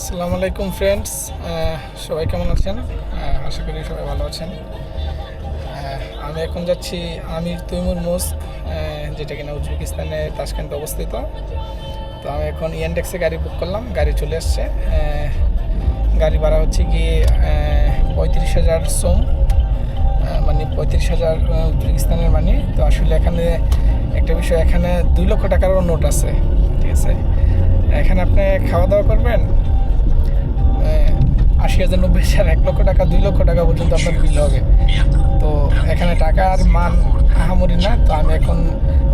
আসসালামু আলাইকুম ফ্রেন্ডস সবাই কেমন আছেন? আশা করি সবাই ভালো আছেন। আমি এখন যাচ্ছি আমির তৈমুর মোস্ক যেটা কিনা উজবেকিস্তানে তাসকেন্টে অবস্থিত। তো আমি এখন ইয়েন্ডেক্সে গাড়ি বুক করলাম, গাড়ি চলে আসছে। গাড়ি ভাড়া হচ্ছে গিয়ে পঁয়ত্রিশ হাজার সোম মানে পঁয়ত্রিশ হাজার উজবেকিস্তানের মানে তো আসলে এখানে একটা বিষয়, এখানে দুই লক্ষ টাকারও নোট আছে, ঠিক আছে? এখানে আপনি খাওয়া দাওয়া করবেন? আশি হাজার নব্বই হাজার এক লক্ষ টাকা, দুই লক্ষ টাকা পর্যন্ত আপনার বিল হবে। তো এখানে টাকার মান আহামরি না, তো আমি এখন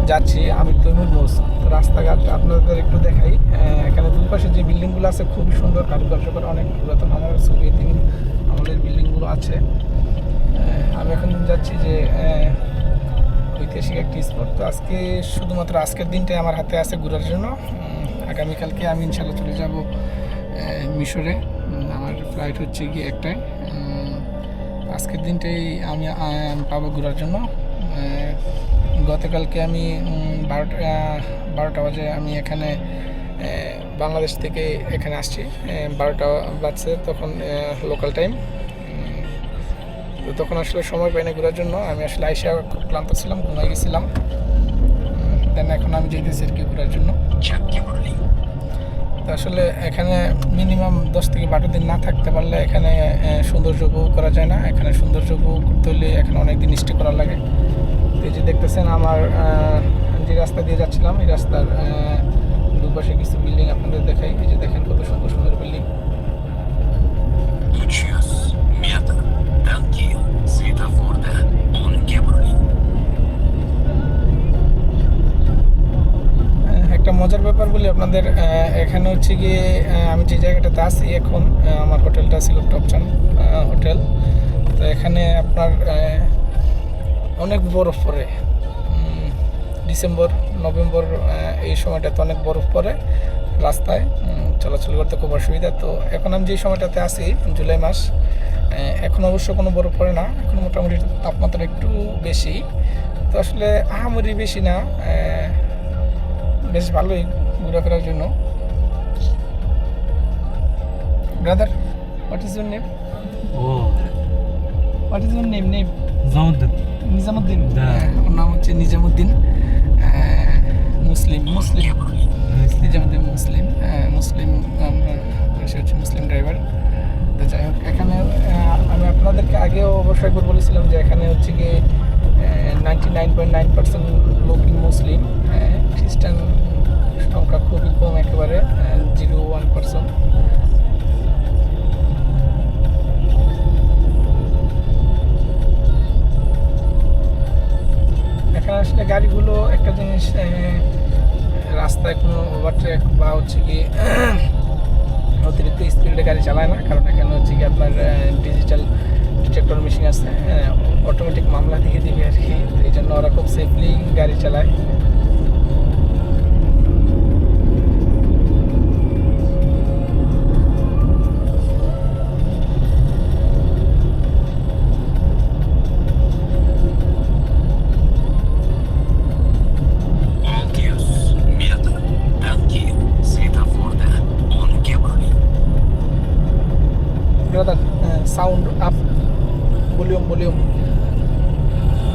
যাচ্ছি আমি তৈমুর মোস রাস্তাঘাট আপনাদের একটু দেখাই। এখানে দুই পাশে যে বিল্ডিংগুলো আছে, খুবই সুন্দর কারুকার্য করে অনেক পুরাতন। আমার সোভিয়েত আমলের বিল্ডিংগুলো আছে। আমি এখন যাচ্ছি যে ঐতিহাসিক একটি স্পট তো আজকে শুধুমাত্র আজকের দিনটাই আমার হাতে আছে ঘোরার জন্য। আগামীকালকে আমি ইনশাল্লাহ চলে যাব মিশরে। আমার ফ্লাইট হচ্ছে গিয়ে একটাই আজকের দিনটাই আমি পাবো ঘোরার জন্য। গতকালকে আমি বারোটা বারোটা বাজে আমি এখানে বাংলাদেশ থেকে এখানে আসছি। বারোটা বাজছে তখন লোকাল টাইম তো তখন আসলে সময় পাই না ঘোরার জন্য। আমি আসলে আইসা খুব ক্লান্ত ছিলাম, ঘুমাই গেছিলাম। দেন এখন আমি যেতেছি আর কি ঘোরার জন্য। তো আসলে এখানে মিনিমাম দশ থেকে বারো দিন না থাকতে পারলে এখানে সৌন্দর্য উপভোগ করা যায় না। এখানে সৌন্দর্য উপভোগ করতে হলে এখানে অনেক দিন স্টে করা লাগে। এই যে দেখতেছেন আমার যে রাস্তা দিয়ে যাচ্ছিলাম এই রাস্তার দুপাশে কিছু বিল্ডিং আপনাদের দেখাই। এই যে দেখেন কত সুন্দর সুন্দর বিল্ডিং Lucius, Meta, Tanquil, একটা মজার ব্যাপার বলি আপনাদের এখানে হচ্ছে গিয়ে আমি যে জায়গাটাতে আছি এখন আমার হোটেলটা ছিল টপচান হোটেল। তো এখানে আপনার অনেক বরফ পড়ে। ডিসেম্বর, নভেম্বর এই সময়টাতে অনেক বরফ পড়ে রাস্তায়। চলাচল করতে খুব অসুবিধা। তো এখন আমি যে সময়টাতে আছি, জুলাই মাস এখন অবশ্য কোনো বরফ পড়ে না। এখন মোটামুটি তাপমাত্রা একটু বেশি। তো আসলে আহামরি বেশি না বেশ ভালোই ঘোরাফেরার জন্য। Brother what is your name O. What is your name name. Nizamuddin হ্যাঁ। হ্যাঁ, ওর নাম হচ্ছে নিজামুদ্দিন মুসলিম মুসলিম নিজামুদ্দিন মুসলিম মুসলিম সে হচ্ছে মুসলিম ড্রাইভার তো যাই হোক এখানে আমি আপনাদেরকে আগেও অবশ্যই একবার বলেছিলাম যে এখানে হচ্ছে গিয়ে ninety nine point nine percent লোকই মুসলিম খ্রিস্টান সংখ্যা খুবই কম একেবারে জিরো ওয়ান পার্সেন্ট এখানে আসলে গাড়িগুলো একটা জিনিস রাস্তায় কোনো ওভারটেক বা হচ্ছে কি অতিরিক্ত স্পিডে গাড়ি চালায় না, কারণ এখানে হচ্ছে কি আপনার ডিজিটাল ডিটেক্টর মেশিন আছে অটোমেটিক মামলা দিয়ে দিবে আর কি। এই জন্য ওরা খুব সেফলি গাড়ি চালায়।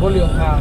我留下。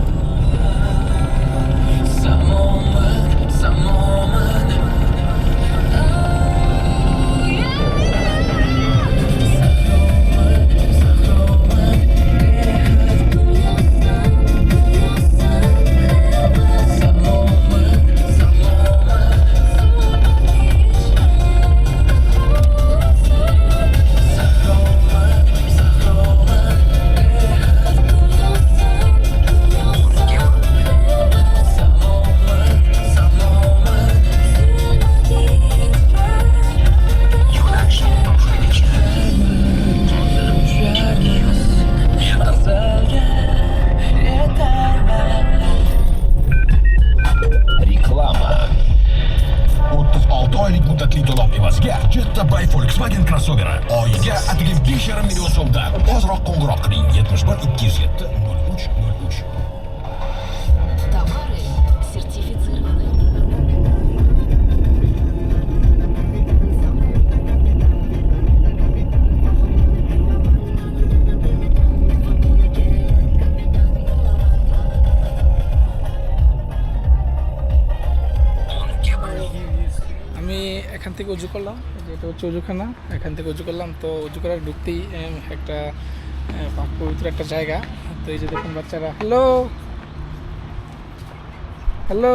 হচ্ছে উজুখানা। এখান থেকে উজু করলাম। তো উজু করার ঢুকতেই একটা পাক পবিত্র একটা জায়গা। তো এই যে দেখুন বাচ্চারা। Hello? Hello?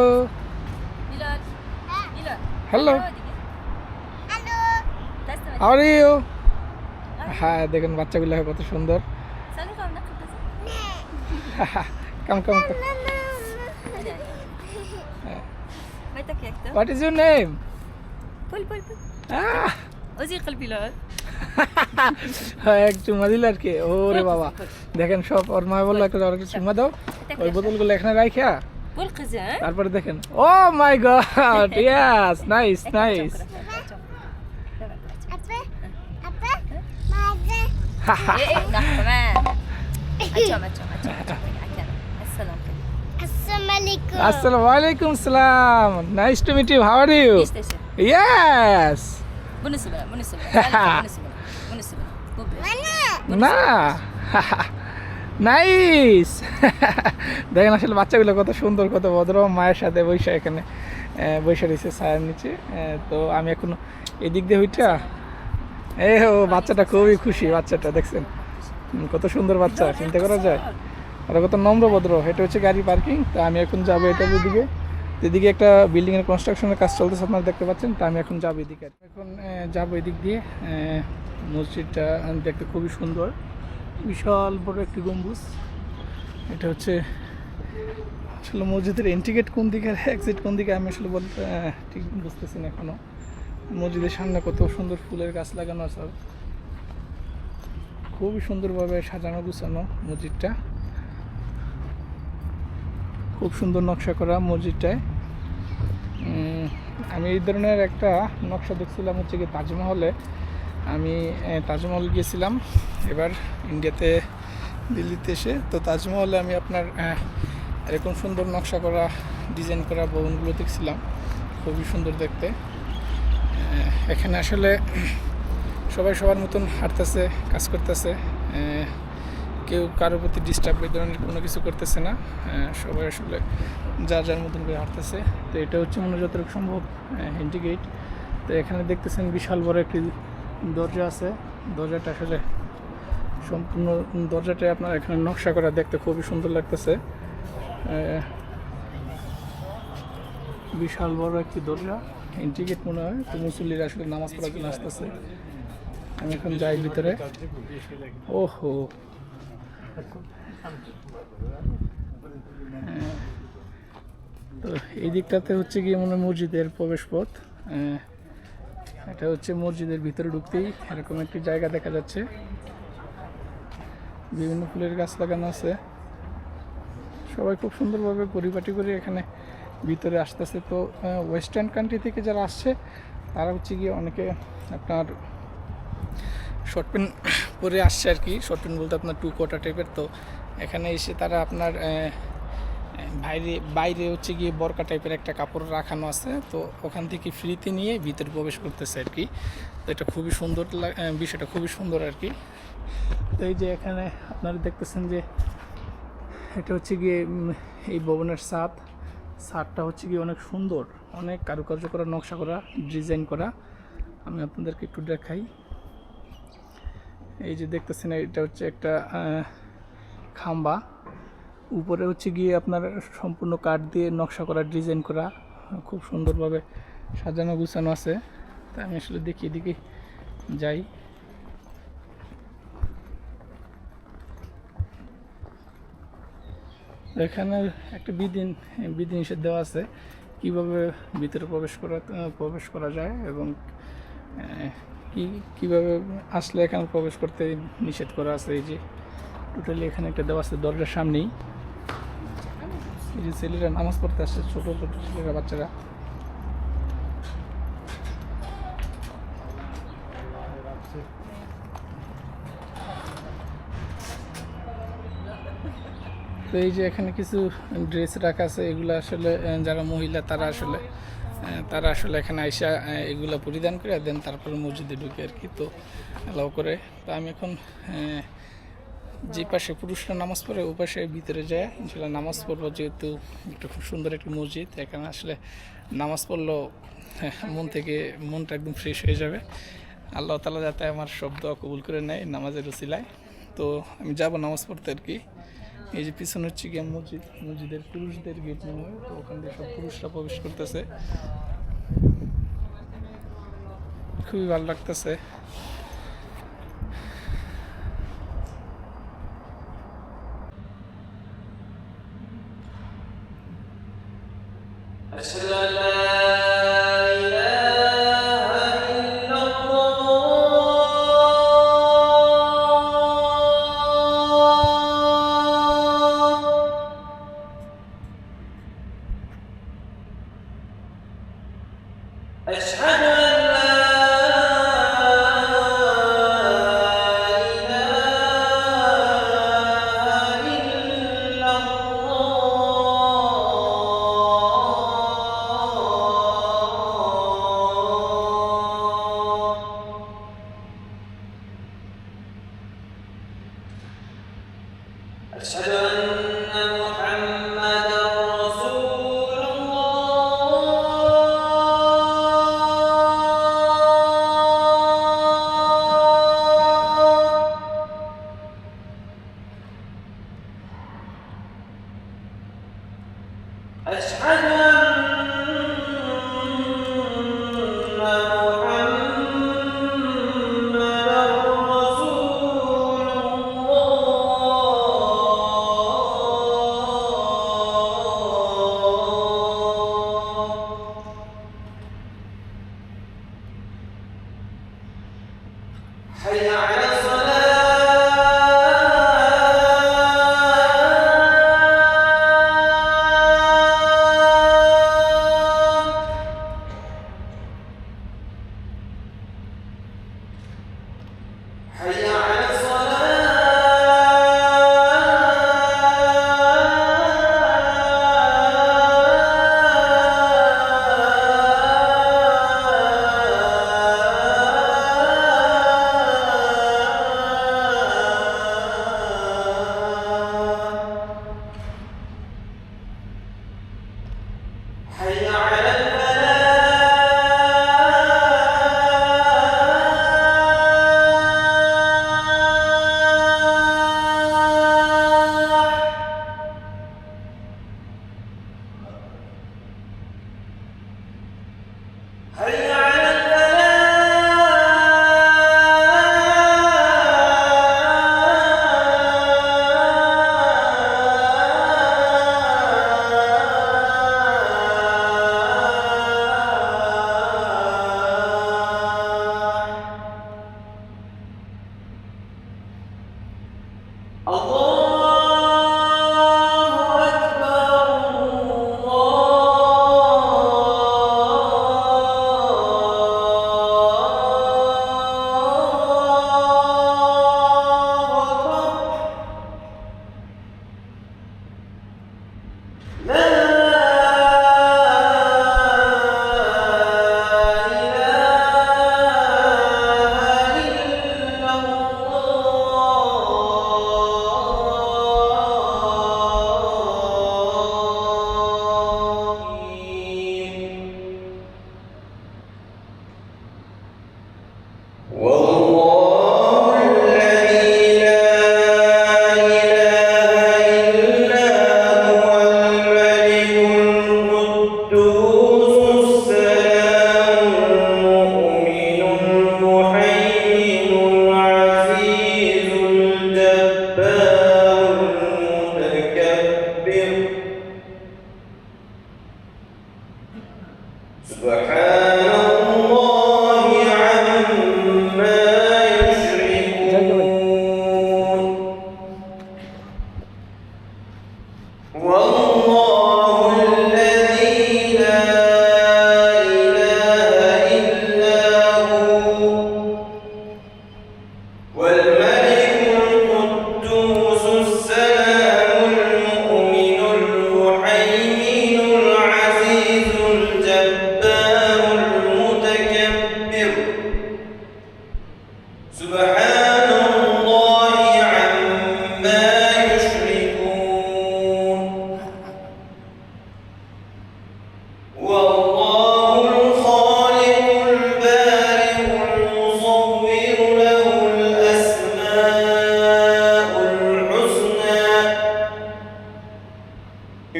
Hello? Are you হ্যাঁ দেখুন বাচ্চাগুলো কত সুন্দর। কাম কাম What is your name? Pull, pull, pull. Ah! অজিক হ্যাঁ, এক চুমা দিল আর কি। ওরে বাবা। দেখেন সব ওর মা বলল একটা চুমা দাও। ওই বোতলগুলো এখানে তারপরে দেখেন ও my god yes nice nice. আসসালামু আলাইকুম। সালাম। Nice to meet you how are you yes না। নাইস দেখেন আসলে বাচ্চাগুলো কত সুন্দর কত ভদ্র। মায়ের সাথে বৈশা এখানে বৈশা রয়েছে ছায়ার নিচে। তো আমি এখন এদিক দিয়ে হইটা। এ ও বাচ্চাটা খুবই খুশি বাচ্চাটা দেখছেন? কত সুন্দর বাচ্চা চিন্তা করা যায়। আর কত নম্র ভদ্র। এটা হচ্ছে গাড়ি পার্কিং তো আমি এখন যাব এটা দিকে। এদিকে একটা বিল্ডিং এর কনস্ট্রাকশনের কাজ চলতেছে, আপনারা দেখতে পাচ্ছেন, তা আমি এখন যাব এদিকে। এখন যাব এদিক দিয়ে মসজিদটা দেখতে খুবই সুন্দর। বিশাল বড় একটি গম্বুজ। এটা হচ্ছে, আসলে মসজিদের এন্ট্রিগেট কোন দিকে এক্সিট কোন দিকে আমি আসলে বলতে ঠিক বুঝতেছি না এখনও। মসজিদের সামনে কত সুন্দর ফুলের গাছ লাগানো আছে। খুবই সুন্দরভাবে সাজানো, গুছানো মসজিদটা। খুব সুন্দর নকশা করা মসজিদটায়। আমি এই ধরনের একটা নকশা দেখছিলাম হচ্ছে কি তাজমহলে। আমি তাজমহল গিয়েছিলাম, এবার ইন্ডিয়াতে, দিল্লিতে এসে। তো তাজমহলে আমি আপনার এরকম সুন্দর নকশা করা, ডিজাইন করা ভবনগুলো দেখছিলাম। খুবই সুন্দর দেখতে। এখানে আসলে সবাই সবার মতন হাঁটতেছে, কাজ করতেছে। কেউ কারোর প্রতি ডিস্টার্ব এই ধরনের কোনো কিছু করতেছে না। আহ, সবাই আসলে যার যার মতন করে হাঁটতেছে। তো এটা হচ্ছে মনে হয় যতটুকু সম্ভব হেন্টি গেট তো এখানে দেখতেছেন বিশাল বড় একটি দরজা আছে। দরজাটা আসলে সম্পূর্ণ দরজাটা আপনার এখানে নকশা করা দেখতে খুবই সুন্দর লাগতেছে। বিশাল বড় একটি দরজা। এন্ট্রি গেট মনে হয় তো মুসল্লিরা আসলে নামাজ পড়ার জন্য আসতেছে। আমি এখন যাই ভিতরে। ওহো। হ্যাঁ। তো এই দিকটাতে হচ্ছে গিয়ে মনে মসজিদের প্রবেশ পথ এটা হচ্ছে মসজিদের ভিতরে ঢুকতেই এরকম একটি জায়গা দেখা যাচ্ছে। বিভিন্ন ফুলের গাছ লাগানো আছে। সবাই খুব সুন্দরভাবে পরিপাটি করে এখানে ভিতরে আসতেছে। তো ওয়েস্টার্ন কান্ট্রি থেকে যারা আসছে, তারা হচ্ছে গিয়ে অনেকে আপনার শর্ট প্যান্ট পরে আসছে আর কি। শর্ট প্যান্ট বলতে আপনার টু কোটা টাইপের তো এখানে এসে তারা আপনার বাইরে বাইরে হচ্ছে গিয়ে বরকা টাইপের একটা কাপড় রাখানো আছে। তো ওখান থেকে ফ্রিতে নিয়ে ভিতরে প্রবেশ করতেছে আর কি। তো এটা খুবই সুন্দর বিষয়টা খুবই সুন্দর আর কি। তো এই যে এখানে আপনারা দেখতেছেন যে এটা হচ্ছে গিয়ে এই ভবনের ছাদ। ছাদটা হচ্ছে গিয়ে অনেক সুন্দর। অনেক কারুকার্য করা, নকশা করা, ডিজাইন করা। আমি আপনাদেরকে একটু দেখাই। এই যে দেখতেছেন, এটা হচ্ছে একটা খাম্বা। উপরে হচ্ছে গিয়ে আপনার সম্পূর্ণ কাঠ দিয়ে নকশা করা, ডিজাইন করা, খুব সুন্দরভাবে সাজানো, গুছানো আছে। তা আমি আসলে দেখি, এদিকে যাই। এখানে একটা বিধি বিধি নিষেধ দেওয়া আছে, কীভাবে ভিতরে প্রবেশ করা প্রবেশ করা যায় এবং কি, কীভাবে আসলে এখানে প্রবেশ করতে নিষেধ করা আছে? এই যে টোটালি এখানে একটা দেওয়া আছে দরজার সামনেই। এই যে ছেলেরা নামাজ পড়তে আসছে, ছোট ছোট ছেলেরা, বাচ্চারা। তো এই যে এখানে কিছু ড্রেস রাখা আছে, এগুলো আসলে যারা মহিলা, তারা আসলে তারা আসলে এখানে আইসা এগুলো পরিধান করে দেন তারপরে মসজিদে ঢুকে আর কি, তো অ্যালাউ করে। তো আমি এখন যে পাশে পুরুষরা নামাজ পড়ে, ও পাশে ভিতরে যায়। ইনশাল্লাহ নামাজ পড়ব যেহেতু একটা খুব সুন্দর একটি মসজিদ, এখানে আসলে নামাজ পড়লেও মন থেকে, মনটা একদম ফ্রেশ হয়ে যাবে। আল্লাহ তালা যাতে আমার সব দোয়া কবুল করে নেয় নামাজের উসিলায় তো আমি যাব নামাজ পড়তে আর কি। এই যে পিছনে হচ্ছে গিয়ে মসজিদ, মসজিদের পুরুষদের গেট মনে হয়, তো ওখান দিয়ে সব পুরুষরা প্রবেশ করতেছে। খুবই ভালো লাগতেছে। Whoa.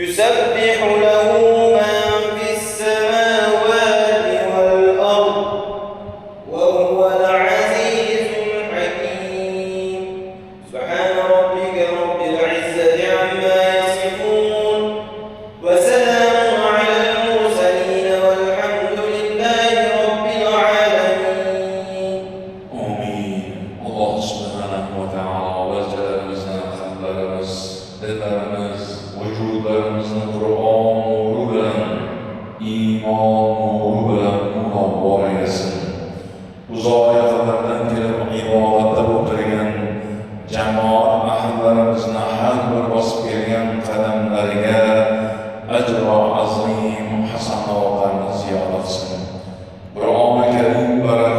يسبح له عظيم حسن وقال زيادة سنة برعون كريم بركة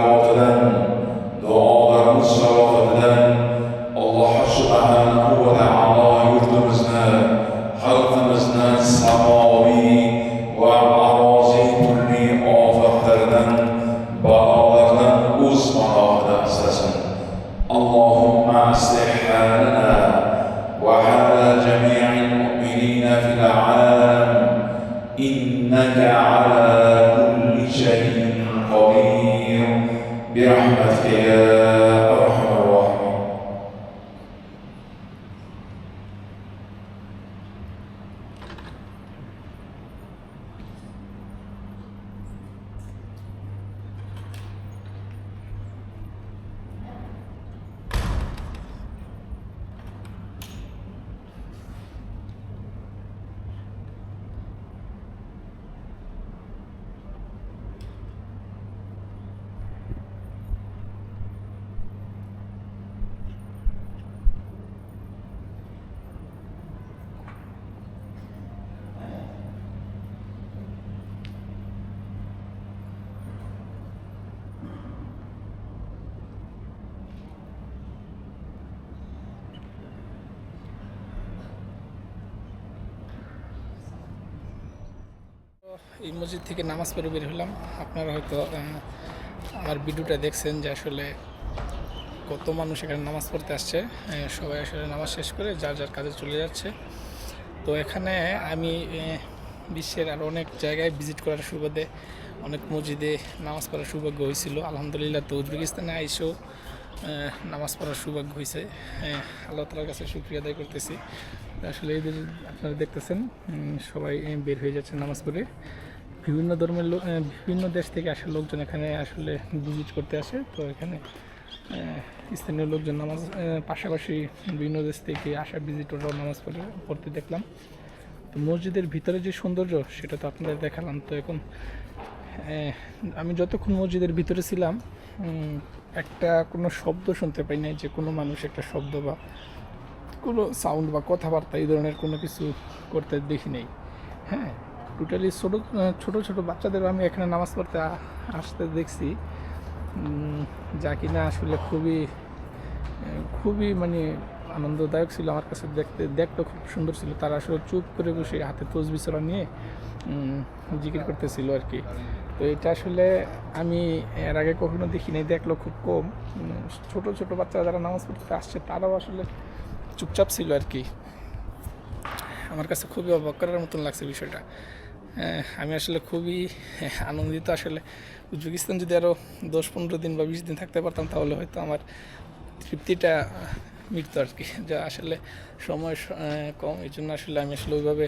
এই মসজিদ থেকে নামাজ পড়ে বের হলাম। আপনারা হয়তো আমার ভিডিওটা দেখছেন যে আসলে কত মানুষ এখানে নামাজ পড়তে আসছে। সবাই আসলে নামাজ শেষ করে যার যার কাজে চলে যাচ্ছে। তো এখানে আমি বিশ্বের আর অনেক জায়গায় ভিজিট করার সুবাদে, অনেক মসজিদে নামাজ পড়ার সৌভাগ্য হয়েছিল। আলহামদুলিল্লাহ তো উজবেকিস্তানে আইসেও নামাজ পড়ার সৌভাগ্য হয়েছে। আল্লাহ তালার কাছে শুক্রিয়া আদায় করতেছি। আসলে এদের আপনারা দেখতেছেন সবাই বের হয়ে যাচ্ছে নামাজ পড়ে। বিভিন্ন ধর্মের লোক বিভিন্ন দেশ থেকে আসা লোকজন এখানে আসলে ভিজিট করতে আসে। তো এখানে স্থানীয় লোকজন নামাজ পাশাপাশি বিভিন্ন দেশ থেকে আসা ভিজিটররাও নামাজ পড়ে, পড়তে দেখলাম। তো মসজিদের ভিতরে যে সৌন্দর্য, সেটা তো আপনাদের দেখালাম। তো এখন আমি যতক্ষণ মসজিদের ভিতরে ছিলাম একটা কোনো শব্দ শুনতে পাই নাই যে কোনো মানুষ একটা শব্দ বা কোনো সাউন্ড বা কথাবার্তা এই ধরনের কোনো কিছু করতে দেখি নেই। হ্যাঁ টোটালি ছোটো ছোটো ছোটো বাচ্চাদেরও আমি এখানে নামাজ পড়তে আসতে দেখছি। যা কিনা আসলে খুবই খুবই মানে আনন্দদায়ক ছিল আমার কাছে দেখতে। দেখতে খুব সুন্দর ছিল। তারা আসলে চুপ করে বসে হাতে তসবি চড়া নিয়ে জিকির করতেছিল আর কি। তো এটা আসলে আমি এর আগে কখনো দেখি নাই দেখল খুব কম। ছোট ছোট বাচ্চারা যারা নামাজ পড়তে আসছে, তারাও আসলে চুপচাপ ছিল আর কি। আমার কাছে খুবই অবাক করার মতন লাগছে বিষয়টা। আমি আসলে খুবই আনন্দিত আসলে। উজবেকিস্তান যদি আরও দশ পনেরো দিন বা বিশ দিন থাকতে পারতাম, তাহলে হয়তো আমার তৃপ্তিটা মিটতো আর কি যা আসলে সময় কম এই জন্য আসলে আমি আসলে ওইভাবে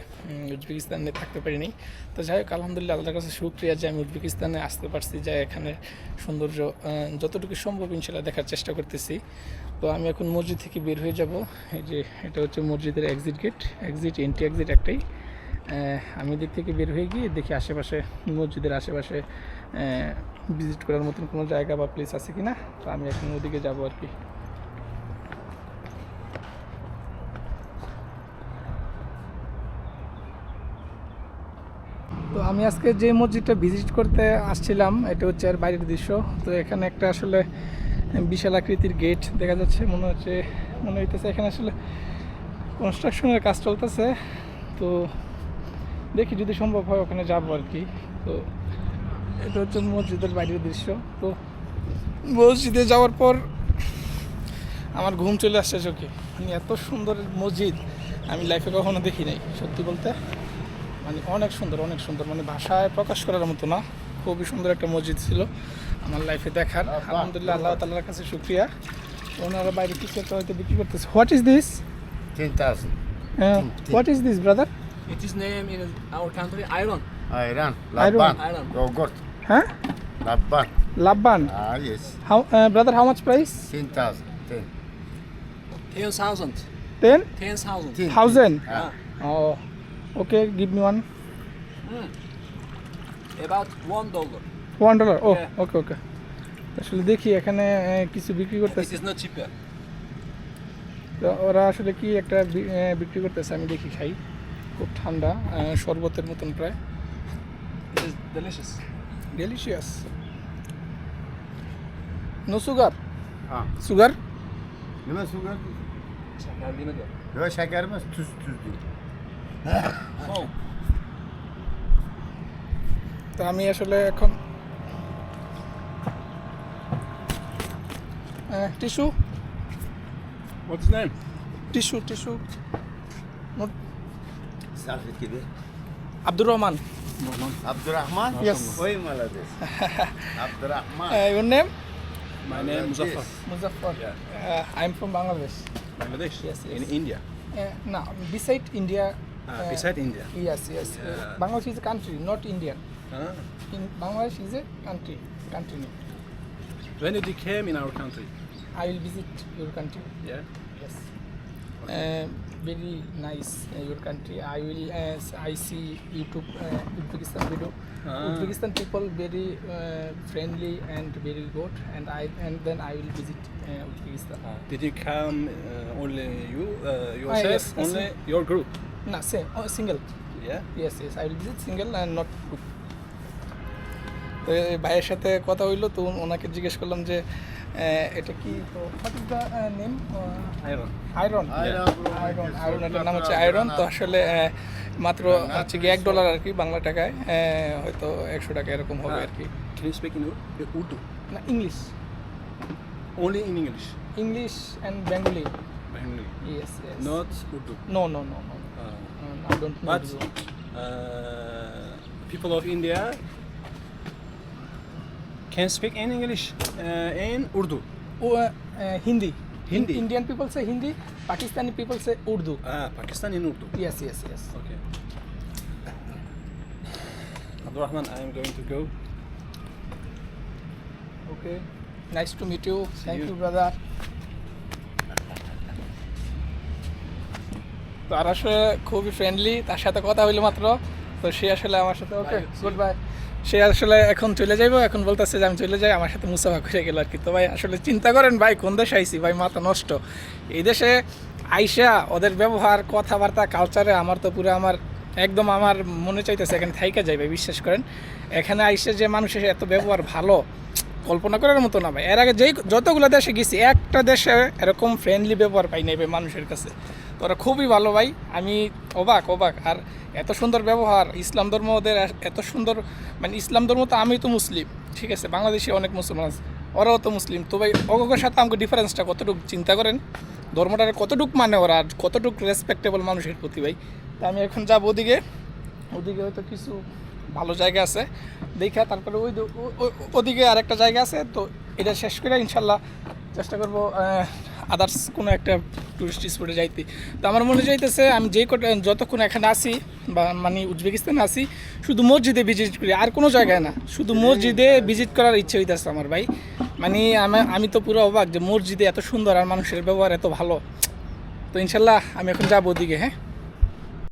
উজবেকিস্তানে থাকতে পারিনি। তো যাই হোক, আলহামদুলিল্লাহ, আল্লাহর কাছে শুক্রিয়া যে আমি উজবেকিস্তানে আসতে পারছি, যে এখানে সৌন্দর্য যতটুকু সম্ভব ইনশাল্লাহ দেখার চেষ্টা করতেছি। তো আমি এখন মসজিদ থেকে বের হয়ে যাব। এই যে, এটা হচ্ছে মসজিদের exit gate exit entry exit একটাই। আমি দিক থেকে বের হয়ে গিয়ে দেখি আশেপাশে, মসজিদের আশেপাশে ভিজিট করার মতন কোনো জায়গা বা প্লেস আছে কি না তো আমি এখন ওদিকে যাব আর কি। তো আমি আজকে যে মসজিদটা ভিজিট করতে আসছিলাম, এটা হচ্ছে আর বাইরের দৃশ্য। তো এখানে একটা আসলে বিশাল আকৃতির গেট দেখা যাচ্ছে, মনে হচ্ছে, মনে হইতেছে এখানে আসলে কনস্ট্রাকশনের কাজ চলতেছে। তো দেখি যদি সম্ভব হয় ওখানে যাব আর কি। তো এটা হচ্ছে মসজিদের বাইরের দৃশ্য। তো মসজিদে যাওয়ার পর আমার ঘুম চলে আসছে চোখে। মানে এত সুন্দর মসজিদ, আমি লাইফে কখনো দেখি নাই, সত্যি বলতে। মানে অনেক সুন্দর অনেক সুন্দর মানে ভাষায় প্রকাশ করার মতো না খুবই সুন্দর একটা মসজিদ ছিল আমার লাইফে দেখার আলহামদুলিল্লাহ আল্লাহ তাল্লার কাছে শুক্রিয়া ওনারা বাইরে কিছু একটা হয়তো বিক্রি করতেছে what is this 10,000. What is this brother It is name in our country iron. Iran. Iron. Labban. হ্যাঁ Labban. লাভবান Ah, yes. How brother how much price 10,000. 10. Ten thousand. Ten Ah. Oh okay give me one About one dollar. One dollar oh Yeah. Okay okay আসলে দেখি এখানে কিছু বিক্রি করতেছে is not cheaper. তো ওরা আসলে কি একটা বিক্রি করতেছে আমি দেখি খাই খুব ঠান্ডা শরবতের মতন প্রায় It is delicious. Delicious no sugar. Sugar? Yok şeker mi? Tuz tuz değil. Oh. তো আমি আসলে এখন tissue What's his name? Tissue tissue Selfie gibi. Abdur Rahman? Yes. Oy malades. Abdurrahman. Your name My name is Muzaffar. Muzaffar Yeah. I am from Bangladesh Bangladesh. Yes, yes. In. India. না beside India Ah, beside India. Yes, yes. Yeah. Bangladesh is a country, not Indian. Ah. In Bangladesh is a country. Country. When did you came in our country? I will visit your country. Yeah. Yes. Uh, very nice uh, your country. I will. Uh, I see YouTube uh, Uzbekistan video. Ah. Uzbekistan people very uh, friendly and very good. And I and then I will visit uh, Uzbekistan. Did you come uh, only you uh, yourself? yes, yes. only your group? Same. Oh, single. Yeah. Yes, yes. I will visit single and not তো এই ভাইয়ের সাথে কথা হইল তো ওনাকে জিজ্ঞেস করলাম যে এটা কি তো what is the name Iron. Iron iron iron এটার নাম হচ্ছে আয়রন তো আসলে মাত্র হচ্ছে কি এক ডলার আর কি বাংলা টাকায় হয়তো একশো টাকা এরকম হবে আর কি you speak in Ur- না English Only in English. English and Bengali Bengali. Yes yes Not Urdu. No no no no I know but uh, people of India can speak in English, uh, in Urdu. or uh, uh, Hindi. Hindi. Indian people say Hindi. Pakistani people say Urdu. Ah, Pakistani in Urdu. Yes, yes, yes. Okay. Abdul Rahman, I am going to go. Okay. Nice to meet you. See Thank you. you brother. তো আর আসলে খুবই friendly তার সাথে কথা হইল মাত্র। তো সে আসলে আমার সাথে ওকে গুড বাই সে আসলে এখন চলে যাইবো এখন বলতেছে যে আমি চলে যাই আমার সাথে মুসাফা করে গেল আর কি। তো ভাই আসলে চিন্তা করেন ভাই কোন দেশে আইছি? ভাই মাথা নষ্ট। এই দেশে আইসা ওদের ব্যবহার কথাবার্তা কালচারে আমার তো পুরো আমার একদম আমার মনে চাইতেছে এখানে থাইকা যাই ভাই বিশ্বাস করেন। এখানে আইসে যে মানুষের এত ব্যবহার ভালো কল্পনা করার মতো না ভাই। এর আগে যেই যতগুলো দেশে গেছি একটা দেশে এরকম ফ্রেন্ডলি ব্যবহার পাই নাই ভাই মানুষের কাছে। তো ওরা খুবই ভালো ভাই। আমি অবাক অবাক। আর এত সুন্দর ব্যবহার, ইসলাম ধর্ম ওদের এত সুন্দর মানে ইসলাম ধর্ম তো আমি তো মুসলিম, ঠিক আছে? বাংলাদেশে অনেক মুসলমান আছে, ওরাও তো মুসলিম। তো ভাই অগের সাথে আমাকে ডিফারেন্সটা কতটুকু চিন্তা করেন? ধর্মটার কতটুকু মানে ওরা, আর কতটুকু রেসপেক্টেবল মানুষের প্রতি ভাই? তা আমি এখন যাব ওদিকে। ওদিকে হয়তো কিছু ভালো জায়গা আছে। দেখা, তারপরে ওই ওদিকে আরেকটা জায়গা আছে। তো এটা শেষ করে ইনশাল্লাহ চেষ্টা করব আদার্স কোনো একটা টুরিস্ট স্পটে যাইতে। তো আমার মনে যাইতেছে আমি যে কটা যতক্ষণ এখানে আসি বা মানে উজবেকিস্তানে আসি শুধু মসজিদে ভিজিট করি, আর কোনো জায়গায় না। শুধু মসজিদে ভিজিট করার ইচ্ছে হইতেছে আমার ভাই। মানে আমি তো পুরো অবাক যে মসজিদে এত সুন্দর আর মানুষের ব্যবহার এত ভালো। তো ইনশাল্লাহ আমি এখন যাব ওদিকে হ্যাঁ?